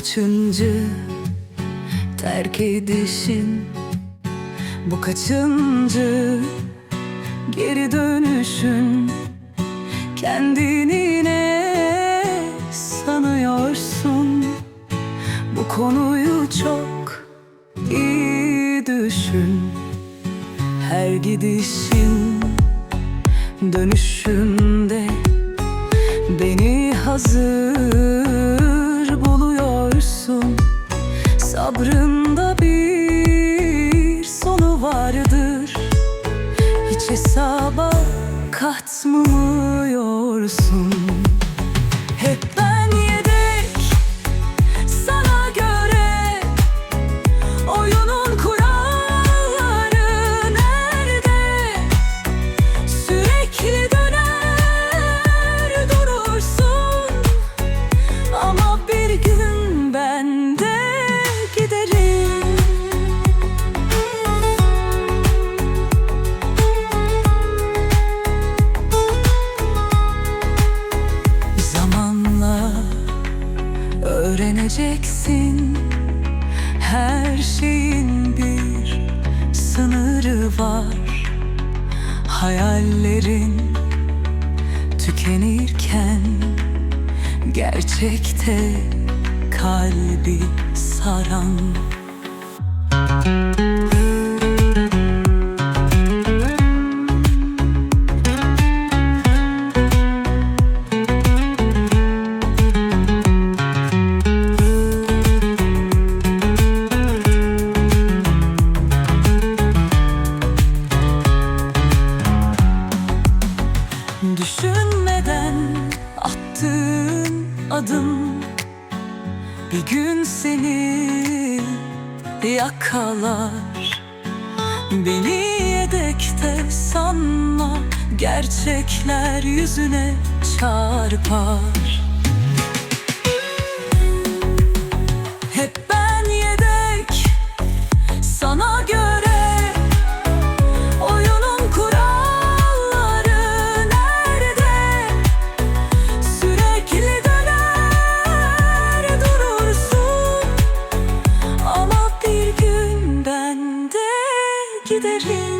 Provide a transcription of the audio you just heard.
kaçıncı terk edişin? Bu kaçıncı geri dönüşün? Kendini ne sanıyorsun? Bu konuyu çok iyi düşün. Her gidişin dönüşünde Beni hazır katmıyorsun öğreneceksin. Her şeyin bir sınırı var. Hayallerin tükenirken Gerçekte kalbi saran Düşünmeden attığın adım. Bir gün seni yakalar. Beni yedekte sanma Gerçekler yüzüne çarpar the